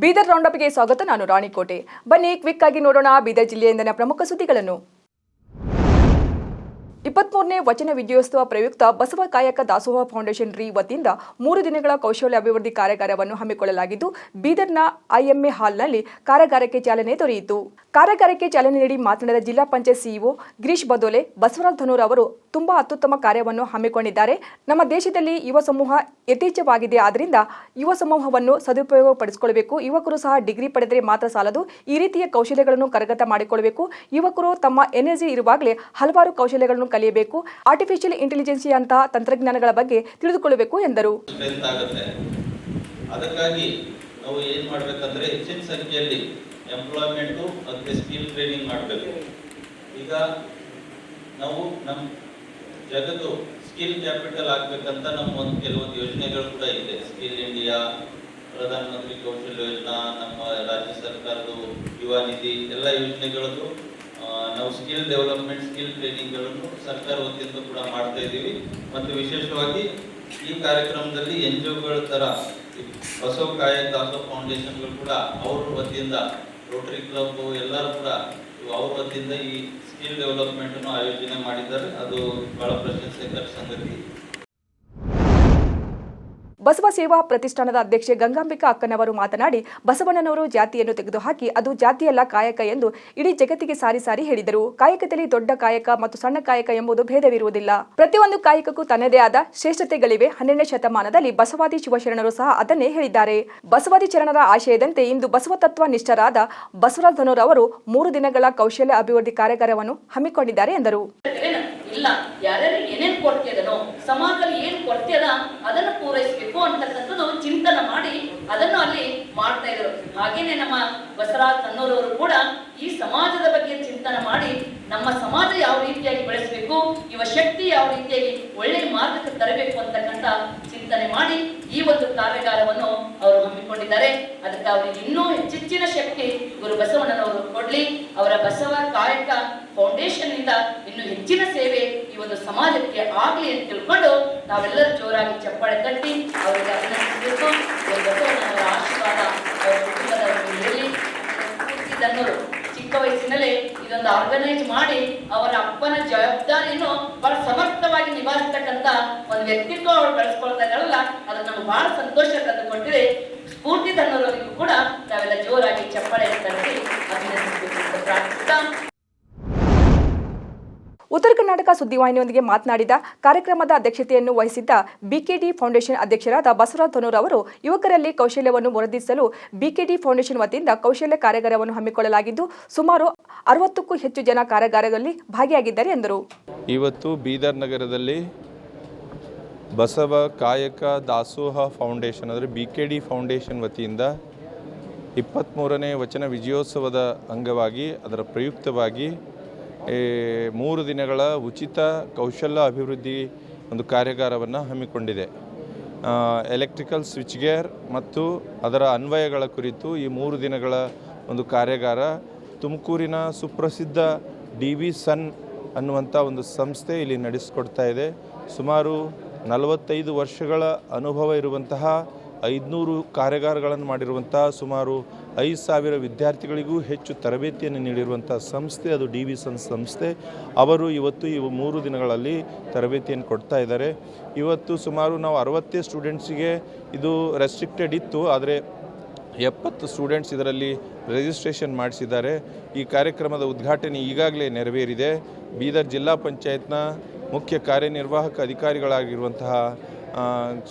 ಬೀದರ್ ರೌಂಡಪ್ಗೆ ಸ್ವಾಗತ. ನಾನು ರಾಣಿಕೋಟೆ ಬನ್ನಿ ಕ್ವಿಕ್ ಆಗಿ ನೋಡೋಣ. ಬೀದರ್ ಜಿಲ್ಲೆಯಿಂದನ ಪ್ರಮುಖ ಸುದ್ದಿಗಳನ್ನು. ಇಪ್ಪತ್ಮೂರನೇ ವಚನ ವಿಜಯೋತ್ಸವ ಪ್ರಯುಕ್ತ ಬಸವ ಕಾಯಕ ದಾಸೋಹ ಫೌಂಡೇಶನ್ ರೀ ವತಿಯಿಂದ ಮೂರು ದಿನಗಳ ಕೌಶಲ್ಯ ಅಭಿವೃದ್ಧಿ ಕಾರ್ಯಾಗಾರವನ್ನು ಹಮ್ಮಿಕೊಳ್ಳಲಾಗಿದ್ದು, ಬೀದರ್ನ ಐಎಂಎ ಹಾಲ್ನಲ್ಲಿ ಕಾರ್ಯಾಗಾರಕ್ಕೆ ಚಾಲನೆ ದೊರೆಯಿತು. ಕಾರ್ಯಾಗಾರಕ್ಕೆ ಚಾಲನೆ ನೀಡಿ ಮಾತನಾಡಿದ ಜಿಲ್ಲಾ ಪಂಚಾಯತ್ ಸಿಇಒ ಗಿರೀಶ್ ಬದೋಲೆ ಬಸವರಾಜ್ ಧನೂರ್ ಅವರು ತುಂಬಾ ಅತ್ಯುತ್ತಮ ಕಾರ್ಯವನ್ನು ಹಮ್ಮಿಕೊಂಡಿದ್ದಾರೆ. ನಮ್ಮ ದೇಶದಲ್ಲಿ ಯುವ ಸಮೂಹ ಯಥೇಚ್ಛವಾಗಿದೆ. ಆದ್ದರಿಂದ ಯುವ ಸಮೂಹವನ್ನು ಸದುಪಯೋಗ ಪಡಿಸಿಕೊಳ್ಳಬೇಕು ಯುವಕರು ಸಹ ಡಿಗ್ರಿ ಪಡೆದರೆ ಮಾತ್ರ ಸಾಲದು. ಈ ರೀತಿಯ ಕೌಶಲ್ಯಗಳನ್ನು ಕರಗತ ಮಾಡಿಕೊಳ್ಳಬೇಕು. ಯುವಕರು ತಮ್ಮ ಎನರ್ಜಿ ಇರುವಾಗಲೇ ಹಲವಾರು ಕೌಶಲ್ಯಗಳನ್ನು ಕಲಿಯಬೇಕು. ಆರ್ಟಿಫಿಷಿಯಲ್ ಇಂಟೆಲಿಜೆನ್ಸಿ ಅಂತಹ ತಂತ್ರಜ್ಞಾನಗಳ ಬಗ್ಗೆ ತಿಳಿದುಕೊಳ್ಳಬೇಕು ಎಂದರು. ಅದಕ್ಕಾಗಿ ನಾವು ಏನು ಮಾಡಬೇಕಂದ್ರೆ ಹೆಚ್ಚಿನ ಸಂಖ್ಯೆಯಲ್ಲಿ ಎಂಪ್ಲಾಯ್ಮೆಂಟು ಮತ್ತು ಸ್ಕಿಲ್ ಟ್ರೈನಿಂಗ್ ಮಾಡಬೇಕು. ಈಗ ನಾವು ನಮ್ಮ ಜಗತ್ತು ಸ್ಕಿಲ್ ಕ್ಯಾಪಿಟಲ್ ಆಗಬೇಕಂತ ನಮ್ಮ ಒಂದು ಕೆಲವೊಂದು ಯೋಜನೆಗಳು ಕೂಡ ಇದೆ. ಸ್ಕಿಲ್ ಇಂಡಿಯಾ ಪ್ರಧಾನಮಂತ್ರಿ ಕೌಶಲ್ಯ ಯೋಜನಾ, ನಮ್ಮ ರಾಜ್ಯ ಸರ್ಕಾರದ್ದು ಯುವ ನಿಧಿ, ಎಲ್ಲ ಯೋಜನೆಗಳದ್ದು ನಾವು ಸ್ಕಿಲ್ ಡೆವಲಪ್ಮೆಂಟ್ ಸ್ಕಿಲ್ ಟ್ರೈನಿಂಗ್ಗಳನ್ನು ಸರ್ಕಾರ ವತಿಯಿಂದ ಕೂಡ ಮಾಡ್ತಾ ಇದ್ದೀವಿ. ಮತ್ತು ವಿಶೇಷವಾಗಿ ಈ ಕಾರ್ಯಕ್ರಮದಲ್ಲಿ ಎನ್ ಜಿ ಒಗಳ ಥರ ಬಸವ ಕಾಯ ದಾಸೋ ಫೌಂಡೇಶನ್ಗಳು ಕೂಡ ಅವ್ರ ವತಿಯಿಂದ ರೋಟರಿ ಕ್ಲಬ್ ಎಲ್ಲರೂ ಕೂಡ ಅವ್ರ ವತಿಯಿಂದ ಈ ಸ್ಕಿಲ್ ಡೆವಲಪ್ಮೆಂಟನ್ನು ಆಯೋಜನೆ ಮಾಡಿದ್ದಾರೆ. ಅದು ಬಹಳ ಪ್ರಶಂಸೆಕರ ಸಂಗತಿ ಬಸವ ಸೇವಾ ಪ್ರತಿಷ್ಠಾನದ ಅಧ್ಯಕ್ಷೆ ಗಂಗಾಂಬಿಕಾ ಅಕ್ಕನವರು ಮಾತನಾಡಿ, ಬಸವಣ್ಣನವರು ಜಾತಿಯನ್ನು ತೆಗೆದುಹಾಕಿ ಅದು ಜಾತಿಯಲ್ಲ ಕಾಯಕ ಎಂದು ಇಡೀ ಜಗತ್ತಿಗೆ ಸಾರಿ ಸಾರಿ ಹೇಳಿದರು. ಕಾಯಕದಲ್ಲಿ ದೊಡ್ಡ ಕಾಯಕ ಮತ್ತು ಸಣ್ಣ ಕಾಯಕ ಎಂಬುದು ಭೇದವಿರುವುದಿಲ್ಲ. ಪ್ರತಿಯೊಂದು ಕಾಯಕಕ್ಕೂ ತನ್ನದೇ ಆದ ಶ್ರೇಷ್ಠತೆಗಳಿವೆ. ಹನ್ನೆರಡನೇ ಶತಮಾನದಲ್ಲಿ ಬಸವಾದಿ ಶಿವಶರಣರು ಸಹ ಅದನ್ನೇ ಹೇಳಿದ್ದಾರೆ. ಬಸವಾದಿ ಚರಣರ ಆಶಯದಂತೆ ಇಂದು ಬಸವ ತತ್ವ ನಿಷ್ಠರಾದ ಅವರು ಮೂರು ದಿನಗಳ ಕೌಶಲ್ಯ ಅಭಿವೃದ್ಧಿ ಕಾರ್ಯಾಗಾರವನ್ನು ಹಮ್ಮಿಕೊಂಡಿದ್ದಾರೆ ಎಂದರು. ಇಲ್ಲ ಏನೇನು ಕೊರತೆ ಸಮಾಜದಲ್ಲಿ ಏನ್ ಕೊರತೆ ಅದ ಅದನ್ನು ಪೂರೈಸಬೇಕು ಅಂತಕ್ಕಂಥದ್ದು ಚಿಂತನೆ ಮಾಡಿ ಅದನ್ನು ಅಲ್ಲಿ ಮಾಡ್ತಾ ಇದ್ರು ಹಾಗೇನೆ ನಮ್ಮ ಬಸವರಾಜ್ ತನ್ನೂರವರು ಕೂಡ ಈ ಸಮಾಜದ ಬಗ್ಗೆ ಚಿಂತನೆ ಮಾಡಿ ನಮ್ಮ ಸಮಾಜ ಯಾವ ರೀತಿಯಾಗಿ ಬೆಳೆಸಬೇಕು ಇವ ಶಕ್ತಿ ಯಾವ ರೀತಿಯಾಗಿ ಒಳ್ಳೆಯ ಮಾರ್ಗಕ್ಕೆ ತರಬೇಕು ಅಂತಕ್ಕಂಥ ಚಿಂತನೆ ಮಾಡಿ ಈ ಒಂದು ಕಾರ್ಯಾಗಾರವನ್ನು ಅವರು ಹಮ್ಮಿಕೊಂಡಿದ್ದಾರೆ ಅದಕ್ಕೆ ಅವರಿಗೆ ಇನ್ನೂ ಹೆಚ್ಚೆಚ್ಚಿನ ಶಕ್ತಿ ಗುರು ಬಸವಣ್ಣನವರು ಕೊಡ್ಲಿ. ಅವರ ಬಸವ ಕಾಯಕ ಫೌಂಡೇಶನ್ ಇಂದ ಇನ್ನು ಹೆಚ್ಚಿನ ಸೇವೆ ಈ ಒಂದು ಸಮಾಜಕ್ಕೆ ಆಗಲಿ ಅಂತ ತಿಳ್ಕೊಂಡು ನಾವೆಲ್ಲರೂ ಜೋರಾಗಿ ಚಪ್ಪಾಳೆ ತಟ್ಟಿ ಅವರಿಗೆ ಅಭಿನಂದಿಸಬೇಕು. ಬಸವಣ್ಣನವರ ಆಶೀರ್ವಾದ ಅವರ ಇರಲಿ ಚಿಕ್ಕ ವಯಸ್ಸಿನಲ್ಲೇ ಇದೊಂದು ಆರ್ಗನೈಸ್ ಮಾಡಿ ಅವರ ಅಪ್ಪನ ಜವಾಬ್ದಾರಿಯನ್ನು ಬಹಳ ಸಮರ್ಥವಾಗಿ ನಿಭಾಯಿಸ್ತಕ್ಕಂತ ಒಂದು ವ್ಯಕ್ತಿತ್ವ ಅವರು ಬೆಳೆಸ್ಕೊಳ್ತಾ ಇದ್ದಾಳಲ್ಲ ಅದು ನಮ್ಗೆ ಬಹಳ ಸಂತೋಷ ತಂದುಕೊಟ್ಟಿದೆ ಸ್ಫೂರ್ತಿ ತನ್ನೋರವರಿಗೂ ಕೂಡ ನಾವೆಲ್ಲ ಜೋರಾಗಿ ಚಪ್ಪಾಳೆ ತರಿಸಿ ಅಭಿನಂದಿಸಬೇಕು. ಪ್ರಾರ್ಥಿಸ್ತಾ. ಉತ್ತರ ಕರ್ನಾಟಕ ಸುದ್ದಿವಾಹಿನಿಯೊಂದಿಗೆ ಮಾತನಾಡಿದ ಕಾರ್ಯಕ್ರಮದ ಅಧ್ಯಕ್ಷತೆಯನ್ನು ವಹಿಸಿದ್ದ ಬಿಕೆಡಿ ಫೌಂಡೇಶನ್ ಅಧ್ಯಕ್ಷರಾದ ಬಸವರಾಜ್ ಧನೂರ್ ಅವರು ಯುವಕರಲ್ಲಿ ಕೌಶಲ್ಯವನ್ನು ವರದಿಸಲು ಬಿಕೆಡಿ ಫೌಂಡೇಶನ್ ವತಿಯಿಂದ ಕೌಶಲ್ಯ ಕಾರ್ಯಾಗಾರವನ್ನು ಹಮ್ಮಿಕೊಳ್ಳಲಾಗಿದ್ದು ಸುಮಾರು ಅರವತ್ತಕ್ಕೂ ಹೆಚ್ಚು ಜನ ಕಾರ್ಯಾಗಾರದಲ್ಲಿ ಭಾಗಿಯಾಗಿದ್ದಾರೆ ಎಂದರು. ಇವತ್ತು ಬೀದರ್ ನಗರದಲ್ಲಿ ಬಸವ, ಕಾಯಕ, ದಾಸೋಹ ಫೌಂಡೇಶನ್, ಅಂದರೆ ಬಿ ಕೆ ಡಿ ಫೌಂಡೇಶನ್ ವತಿಯಿಂದ ಇಪ್ಪತ್ತ್ಮೂರನೇ ವಚನ ವಿಜಯೋತ್ಸವದ ಅಂಗವಾಗಿ, ಅದರ ಪ್ರಯುಕ್ತವಾಗಿ ಮೂರು ದಿನಗಳ ಉಚಿತ ಕೌಶಲ್ಯ ಅಭಿವೃದ್ಧಿ ಒಂದು ಕಾರ್ಯಾಗಾರವನ್ನು ಹಮ್ಮಿಕೊಂಡಿದೆ. ಎಲೆಕ್ಟ್ರಿಕಲ್ ಸ್ವಿಚ್ ಗೇರ್ ಮತ್ತು ಅದರ ಅನ್ವಯಗಳ ಕುರಿತು ಈ ಮೂರು ದಿನಗಳ ಒಂದು ಕಾರ್ಯಾಗಾರ ತುಮಕೂರಿನ ಸುಪ್ರಸಿದ್ಧ ಡಿ ವಿ ಸನ್ ಅನ್ನುವಂಥ ಒಂದು ಸಂಸ್ಥೆ ಇಲ್ಲಿ ನಡೆಸಿಕೊಡ್ತಾ ಇದೆ. ಸುಮಾರು ನಲವತ್ತೈದು ವರ್ಷಗಳ ಅನುಭವ ಇರುವಂತಹ ಐದುನೂರು ಕಾರ್ಯಾಗಾರಗಳನ್ನು ಮಾಡಿರುವಂತಹ ಸುಮಾರು ಐದು ಸಾವಿರ ವಿದ್ಯಾರ್ಥಿಗಳಿಗೂ ಹೆಚ್ಚು ತರಬೇತಿಯನ್ನು ನೀಡಿರುವಂಥ ಸಂಸ್ಥೆ, ಅದು ಡಿ ವಿ ಸಂಸ್ಥೆ ಅವರು ಇವತ್ತು ಇವು ಮೂರು ದಿನಗಳಲ್ಲಿ ತರಬೇತಿಯನ್ನು ಕೊಡ್ತಾ ಇದ್ದಾರೆ. ಇವತ್ತು ಸುಮಾರು ನಾವು ಅರವತ್ತೇ ಸ್ಟೂಡೆಂಟ್ಸಿಗೆ ಇದು ರೆಸ್ಟ್ರಿಕ್ಟೆಡ್ ಇತ್ತು, ಆದರೆ ಎಪ್ಪತ್ತು ಸ್ಟೂಡೆಂಟ್ಸ್ ಇದರಲ್ಲಿ ರಿಜಿಸ್ಟ್ರೇಷನ್ ಮಾಡಿಸಿದ್ದಾರೆ. ಈ ಕಾರ್ಯಕ್ರಮದ ಉದ್ಘಾಟನೆ ಈಗಾಗಲೇ ನೆರವೇರಿದೆ. ಬೀದರ್ ಜಿಲ್ಲಾ ಪಂಚಾಯತ್ನ ಮುಖ್ಯ ಕಾರ್ಯನಿರ್ವಾಹಕ ಅಧಿಕಾರಿಗಳಾಗಿರುವಂತಹ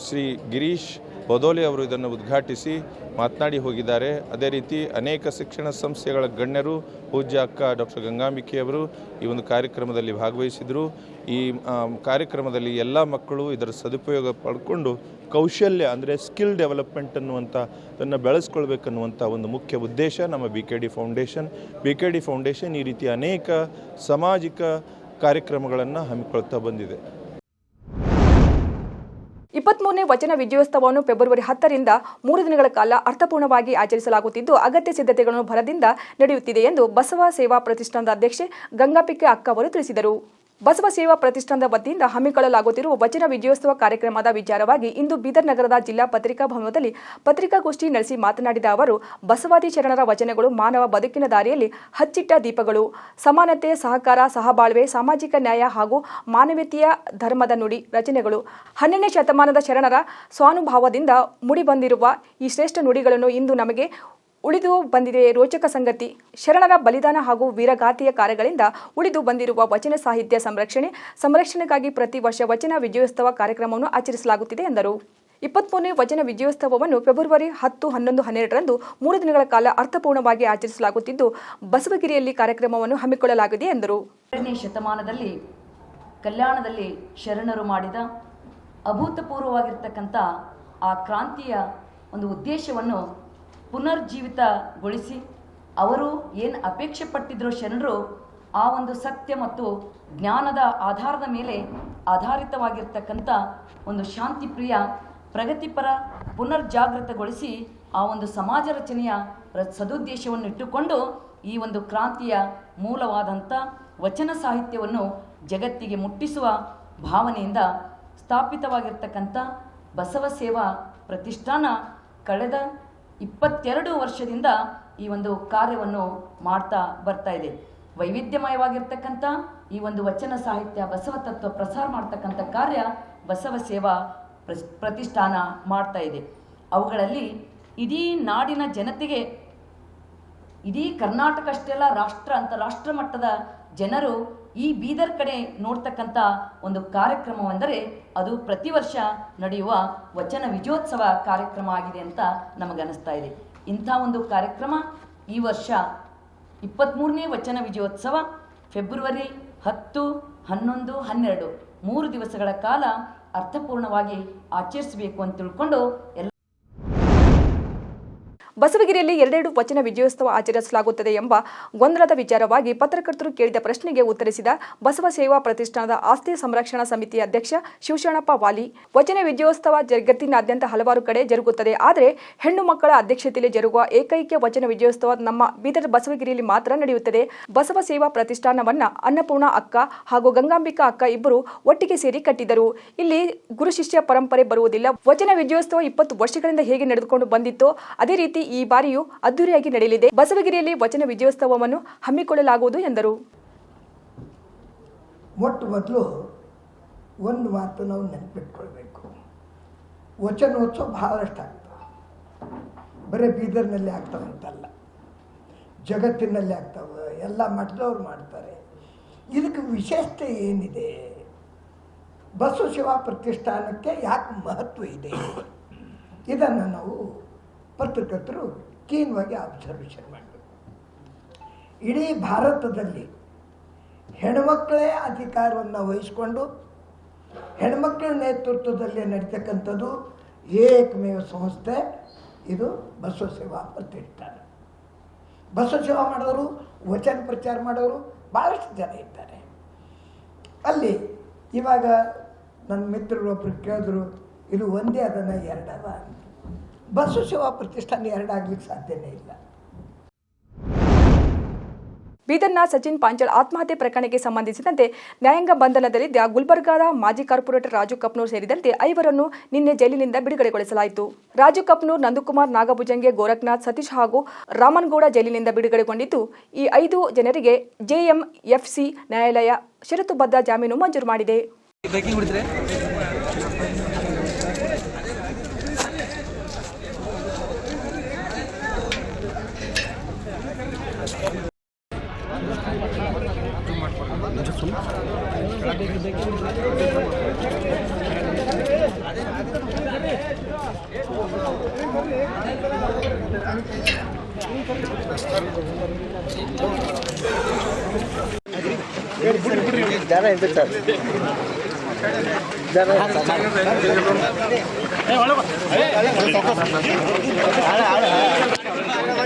ಶ್ರೀ ಗಿರೀಶ್ ಬದೋಲೆ ಅವರು ಇದನ್ನು ಉದ್ಘಾಟಿಸಿ ಮಾತನಾಡಿ ಹೋಗಿದ್ದಾರೆ. ಅದೇ ರೀತಿ ಅನೇಕ ಶಿಕ್ಷಣ ಸಂಸ್ಥೆಗಳ ಗಣ್ಯರು, ಪೂಜ್ಯ ಅಕ್ಕ ಡಾಕ್ಟರ್ ಗಂಗಾಂಬಿಕೆಯವರು ಈ ಒಂದು ಕಾರ್ಯಕ್ರಮದಲ್ಲಿ ಭಾಗವಹಿಸಿದರು. ಈ ಕಾರ್ಯಕ್ರಮದಲ್ಲಿ ಎಲ್ಲ ಮಕ್ಕಳು ಇದರ ಸದುಪಯೋಗ ಪಡ್ಕೊಂಡು ಕೌಶಲ್ಯ ಅಂದರೆ ಸ್ಕಿಲ್ ಡೆವಲಪ್ಮೆಂಟ್ ಅನ್ನುವಂಥ ಅದನ್ನು ಬೆಳೆಸ್ಕೊಳ್ಬೇಕನ್ನುವಂಥ ಒಂದು ಮುಖ್ಯ ಉದ್ದೇಶ ನಮ್ಮ B K D foundation. B K D foundation ಈ ರೀತಿ ಅನೇಕ ಸಾಮಾಜಿಕ ಕಾರ್ಯಕ್ರಮಗಳನ್ನು ಹಮ್ಮಿಕೊಳ್ತಾ ಬಂದಿದೆ. ಇಪ್ಪತ್ಮೂರನೇ ವಚನ ವಿಜಯೋತ್ಸವವನ್ನು ಫೆಬ್ರವರಿ ಹತ್ತರಿಂದ ಮೂರು ದಿನಗಳ ಕಾಲ ಅರ್ಥಪೂರ್ಣವಾಗಿ ಆಚರಿಸಲಾಗುತ್ತಿದ್ದು, ಅಗತ್ಯ ಸಿದ್ಧತೆಗಳನ್ನು ಭರದಿಂದ ನಡೆಯುತ್ತಿದೆ ಎಂದು ಬಸವ ಸೇವಾ ಪ್ರತಿಷ್ಠಾನದ ಅಧ್ಯಕ್ಷೆ ಗಂಗಾಪಿಕೆ ಅಕ್ಕ ಅವರು ತಿಳಿಸಿದರು. ಬಸವ ಸೇವಾ ಪ್ರತಿಷ್ಠಾನದ ವತಿಯಿಂದ ಹಮ್ಮಿಕೊಳ್ಳಲಾಗುತ್ತಿರುವ ವಚನ ವಿಜಯೋತ್ಸವ ಕಾರ್ಯಕ್ರಮದ ವಿಚಾರವಾಗಿ ಇಂದು ಬೀದರ್ ನಗರದ ಜಿಲ್ಲಾ ಪತ್ರಿಕಾ ಭವನದಲ್ಲಿ ಪತ್ರಿಕಾಗೋಷ್ಠಿ ನಡೆಸಿ ಮಾತನಾಡಿದ ಅವರು, ಬಸವಾದಿ ಶರಣರ ವಚನಗಳು ಮಾನವ ಬದುಕಿನ ದಾರಿಯಲ್ಲಿ ಹಚ್ಚಿಟ್ಟ ದೀಪಗಳು. ಸಮಾನತೆ, ಸಹಕಾರ, ಸಹಬಾಳ್ವೆ, ಸಾಮಾಜಿಕ ನ್ಯಾಯ ಹಾಗೂ ಮಾನವೀಯತೆಯ ಧರ್ಮದ ನುಡಿ ರಚನೆಗಳು. ಹನ್ನೆರಡನೇ ಶತಮಾನದ ಶರಣರ ಸ್ವಾನುಭಾವದಿಂದ ಮುಡಿಬಂದಿರುವ ಈ ಶ್ರೇಷ್ಠ ನುಡಿಗಳನ್ನು ಇಂದು ನಮಗೆ ಉಳಿದು ಬಂದಿದೆ ರೋಚಕ ಸಂಗತಿ. ಶರಣರ ಬಲಿದಾನ ಹಾಗೂ ವೀರಗಾಥೆಯ ಕಾರ್ಯಗಳಿಂದ ಉಳಿದು ಬಂದಿರುವ ವಚನ ಸಾಹಿತ್ಯ ಸಂರಕ್ಷಣೆ, ಸಂರಕ್ಷಣೆಗಾಗಿ ಪ್ರತಿ ವರ್ಷ ವಚನ ವಿಜಯೋತ್ಸವ ಕಾರ್ಯಕ್ರಮವನ್ನು ಆಚರಿಸಲಾಗುತ್ತಿದೆ ಎಂದರು. ಇಪ್ಪತ್ಮೂರನೇ ವಚನ ವಿಜಯೋತ್ಸವವನ್ನು ಫೆಬ್ರವರಿ ಹತ್ತು, ಹನ್ನೊಂದು, ಹನ್ನೆರಡರಂದು ಮೂರು ದಿನಗಳ ಕಾಲ ಅರ್ಥಪೂರ್ಣವಾಗಿ ಆಚರಿಸಲಾಗುತ್ತಿದ್ದು, ಬಸವಗಿರಿಯಲ್ಲಿ ಕಾರ್ಯಕ್ರಮವನ್ನು ಹಮ್ಮಿಕೊಳ್ಳಲಾಗಿದೆ ಎಂದರು. ಎರಡನೇ ಶತಮಾನದಲ್ಲಿ ಕಲ್ಯಾಣದಲ್ಲಿ ಶರಣರು ಮಾಡಿದ ಅಭೂತಪೂರ್ವವಾಗಿರ್ತಕ್ಕಂಥ ಆ ಕ್ರಾಂತಿಯ ಒಂದು ಉದ್ದೇಶವನ್ನು ಪುನರ್ಜೀವಿತಗೊಳಿಸಿ ಅವರು ಏನು ಅಪೇಕ್ಷೆ ಪಟ್ಟಿದ್ರು ಶರಣರು ಆ ಒಂದು ಸತ್ಯ ಮತ್ತು ಜ್ಞಾನದ ಆಧಾರದ ಮೇಲೆ ಆಧಾರಿತವಾಗಿರ್ತಕ್ಕಂಥ ಒಂದು ಶಾಂತಿಪ್ರಿಯ, ಪ್ರಗತಿಪರ ಪುನರ್ಜಾಗೃತಗೊಳಿಸಿ ಆ ಒಂದು ಸಮಾಜ ರಚನೆಯ ಸದುದ್ದೇಶವನ್ನು ಇಟ್ಟುಕೊಂಡು ಈ ಒಂದು ಕ್ರಾಂತಿಯ ಮೂಲವಾದಂಥ ವಚನ ಸಾಹಿತ್ಯವನ್ನು ಜಗತ್ತಿಗೆ ಮುಟ್ಟಿಸುವ ಭಾವನೆಯಿಂದ ಸ್ಥಾಪಿತವಾಗಿರ್ತಕ್ಕಂಥ ಬಸವ ಸೇವಾ ಪ್ರತಿಷ್ಠಾನ ಕಳೆದ ಇಪ್ಪತ್ತೆರಡು ವರ್ಷದಿಂದ ಈ ಒಂದು ಕಾರ್ಯವನ್ನು ಮಾಡ್ತಾ ಬರ್ತಾ ಇದೆ. ವೈವಿಧ್ಯಮಯವಾಗಿರ್ತಕ್ಕಂಥ ಈ ಒಂದು ವಚನ ಸಾಹಿತ್ಯ ಬಸವ ತತ್ವ ಪ್ರಸಾರ ಮಾಡ್ತಕ್ಕಂಥ ಕಾರ್ಯ ಬಸವ ಸೇವಾ ಪ್ರತಿಷ್ಠಾನ ಮಾಡ್ತಾ ಇದೆ. ಅವುಗಳಲ್ಲಿ ಇಡೀ ನಾಡಿನ ಜನತೆಗೆ, ಇಡೀ ಕರ್ನಾಟಕ ಅಷ್ಟೇ ಅಲ್ಲ ರಾಷ್ಟ್ರ, ಅಂತಾರಾಷ್ಟ್ರ ಮಟ್ಟದ ಜನರು ಈ ಬೀದರ್ ಕಡೆ ನೋಡ್ತಕ್ಕಂಥ ಒಂದು ಕಾರ್ಯಕ್ರಮವೆಂದರೆ ಅದು ಪ್ರತಿ ವರ್ಷ ನಡೆಯುವ ವಚನ ವಿಜಯೋತ್ಸವ ಕಾರ್ಯಕ್ರಮ ಆಗಿದೆ ಅಂತ ನಮಗನ್ನಿಸ್ತಾ ಇದೆ. ಇಂಥ ಒಂದು ಕಾರ್ಯಕ್ರಮ ಈ ವರ್ಷ ಇಪ್ಪತ್ತ್ಮೂರನೇ ವಚನ ವಿಜಯೋತ್ಸವ, ಫೆಬ್ರವರಿ ಹತ್ತು, ಹನ್ನೊಂದು, ಹನ್ನೆರಡು ಮೂರು ದಿವಸಗಳ ಕಾಲ ಅರ್ಥಪೂರ್ಣವಾಗಿ ಆಚರಿಸಬೇಕು ಅಂತ ತಿಳ್ಕೊಂಡು ಎಲ್ಲ ಬಸವಗಿರಿಯಲ್ಲಿ ಎರಡೆರಡು ವಚನ ವಿಜಯೋತ್ಸವ ಆಚರಿಸಲಾಗುತ್ತದೆ ಎಂಬ ಗೊಂದಲದ ವಿಚಾರವಾಗಿ ಪತ್ರಕರ್ತರು ಕೇಳಿದ ಪ್ರಶ್ನೆಗೆ ಉತ್ತರಿಸಿದ ಬಸವ ಸೇವಾ ಪ್ರತಿಷ್ಠಾನದ ಆಸ್ತಿ ಸಂರಕ್ಷಣಾ ಸಮಿತಿ ಅಧ್ಯಕ್ಷ ಶಿವಶರಣಪ್ಪ ವಾಲಿ, ವಚನ ವಿಜಯೋತ್ಸವ ಜಗತ್ತಿನಾದ್ಯಂತ ಹಲವಾರು ಕಡೆ ಜರುಗುತ್ತದೆ. ಆದರೆ ಹೆಣ್ಣು ಮಕ್ಕಳ ಅಧ್ಯಕ್ಷತೆಯಲ್ಲಿ ಜರುಗುವ ಏಕೈಕ ವಚನ ವಿಜಯೋತ್ಸವ ನಮ್ಮ ಬೀದರ್ ಬಸವಗಿರಿಯಲ್ಲಿ ಮಾತ್ರ ನಡೆಯುತ್ತದೆ. ಬಸವ ಸೇವಾ ಪ್ರತಿಷ್ಠಾನವನ್ನ ಅನ್ನಪೂರ್ಣ ಅಕ್ಕ ಹಾಗೂ ಗಂಗಾಂಬಿಕಾ ಅಕ್ಕ ಇಬ್ಬರು ಒಟ್ಟಿಗೆ ಸೇರಿ ಕಟ್ಟಿದರು. ಇಲ್ಲಿ ಗುರು ಶಿಷ್ಯ ಪರಂಪರೆ ಬರುವುದಿಲ್ಲ. ವಚನ ವಿಜಯೋತ್ಸವ ಇಪ್ಪತ್ತು ವರ್ಷಗಳಿಂದ ಹೇಗೆ ನಡೆದುಕೊಂಡು ಬಂದಿತ್ತೋ ಅದೇ ರೀತಿ ಈ ಬಾರಿಯೂ ಅದ್ದೂರಿಯಾಗಿ ನಡೆಯಲಿದೆ. ಬಸವಗಿರಿಯಲ್ಲಿ ವಚನ ವಿಜಯೋತ್ಸವವನ್ನು ಹಮ್ಮಿಕೊಳ್ಳಲಾಗುವುದು ಎಂದರು. ಮೊಟ್ಟ ಮೊದಲು ಒಂದು ಮಾತು ನಾವು ನೆನಪಿಟ್ಕೊಳ್ಬೇಕು. ವಚನೋತ್ಸವ ಬಹಳಷ್ಟು ಆಗ್ತವೆ ಬರೀ ಬೀದರ್ನಲ್ಲಿ ಆಗ್ತಾವಂತಲ್ಲ ಜಗತ್ತಿನಲ್ಲಿ ಆಗ್ತವೆ ಎಲ್ಲ ಮಠದವ್ರು ಮಾಡ್ತಾರೆ. ಇದಕ್ಕೆ ವಿಶೇಷತೆ ಏನಿದೆ? ಬಸವ ಶಿವ ಪ್ರತಿಷ್ಠಾನಕ್ಕೆ ಯಾಕೆ ಮಹತ್ವ ಇದೆ? ಇದನ್ನು ನಾವು ಪತ್ರಕರ್ತರು ಕೀನ್ವಾಗಿ ಅಬ್ಸರ್ವೇಷನ್ ಮಾಡಬೇಕು. ಇಡೀ ಭಾರತದಲ್ಲಿ ಹೆಣ್ಮಕ್ಕಳೇ ಅಧಿಕಾರವನ್ನು ವಹಿಸಿಕೊಂಡು ಹೆಣ್ಮಕ್ಕಳ ನೇತೃತ್ವದಲ್ಲಿ ನಡೀತಕ್ಕಂಥದ್ದು ಏಕಮೇವ ಸಂಸ್ಥೆ, ಇದು ಬಸವ ಸೇವಾ ಪ್ರತಿಷ್ಠಾನ. ಬಸವ ಸೇವಾ ಮಾಡೋರು ವಚನ ಪ್ರಚಾರ ಮಾಡೋರು ಭಾಳಷ್ಟು ಜನ ಇದ್ದಾರೆ. ಅಲ್ಲಿ ಇವಾಗ ನನ್ನ ಮಿತ್ರರು ಒಬ್ಬರು ಕೇಳಿದ್ರು, ಇದು ಒಂದೇ ಅದನ್ನು ಎರಡದ ಅಂತ. ಬಸವ ಸೇವಾ ಪ್ರತಿಷ್ಠಾನ ಎರಡಾಗ್ಲಿಕ್ಕೆ ಸಾಧ್ಯನೇ ಇಲ್ಲ. ಬೀದರ್ನ ಸಚಿನ್ ಪಾಂಚಾಲ್ ಆತ್ಮಹತ್ಯೆ ಪ್ರಕರಣಕ್ಕೆ ಸಂಬಂಧಿಸಿದಂತೆ ನ್ಯಾಯಾಂಗ ಬಂಧನದಲ್ಲಿದ್ದ ಗುಲ್ಬರ್ಗಾದ ಮಾಜಿ ಕಾರ್ಪೊರೇಟರ್ ರಾಜು ಕಪ್ನೂರ್ ಸೇರಿದಂತೆ ಐವರನ್ನು ನಿನ್ನೆ ಜೈಲಿನಿಂದ ಬಿಡುಗಡೆಗೊಳಿಸಲಾಯಿತು. ರಾಜು ಕಪ್ನೂರ್ ನಂದಕುಮಾರ್ ನಾಗಭುಜಂಗೆ ಗೋರಖ್ನಾಥ್ ಸತೀಶ್ ಹಾಗೂ ರಾಮನ್ಗೌಡ ಜೈಲಿನಿಂದ ಬಿಡುಗಡೆಗೊಂಡಿದ್ದು ಈ ಐದು ಜನರಿಗೆ ಜೆಎಂಎಫ್ಸಿ ನ್ಯಾಯಾಲಯ ಷರತ್ತುಬದ್ಧ ಜಾಮೀನು ಮಂಜೂರು ಮಾಡಿದೆ. ಬೇಕಿಂಗ್ ಬಿಡಿದ್ರೆ ಜರ ಇದೆ ಸರ್ ಜರ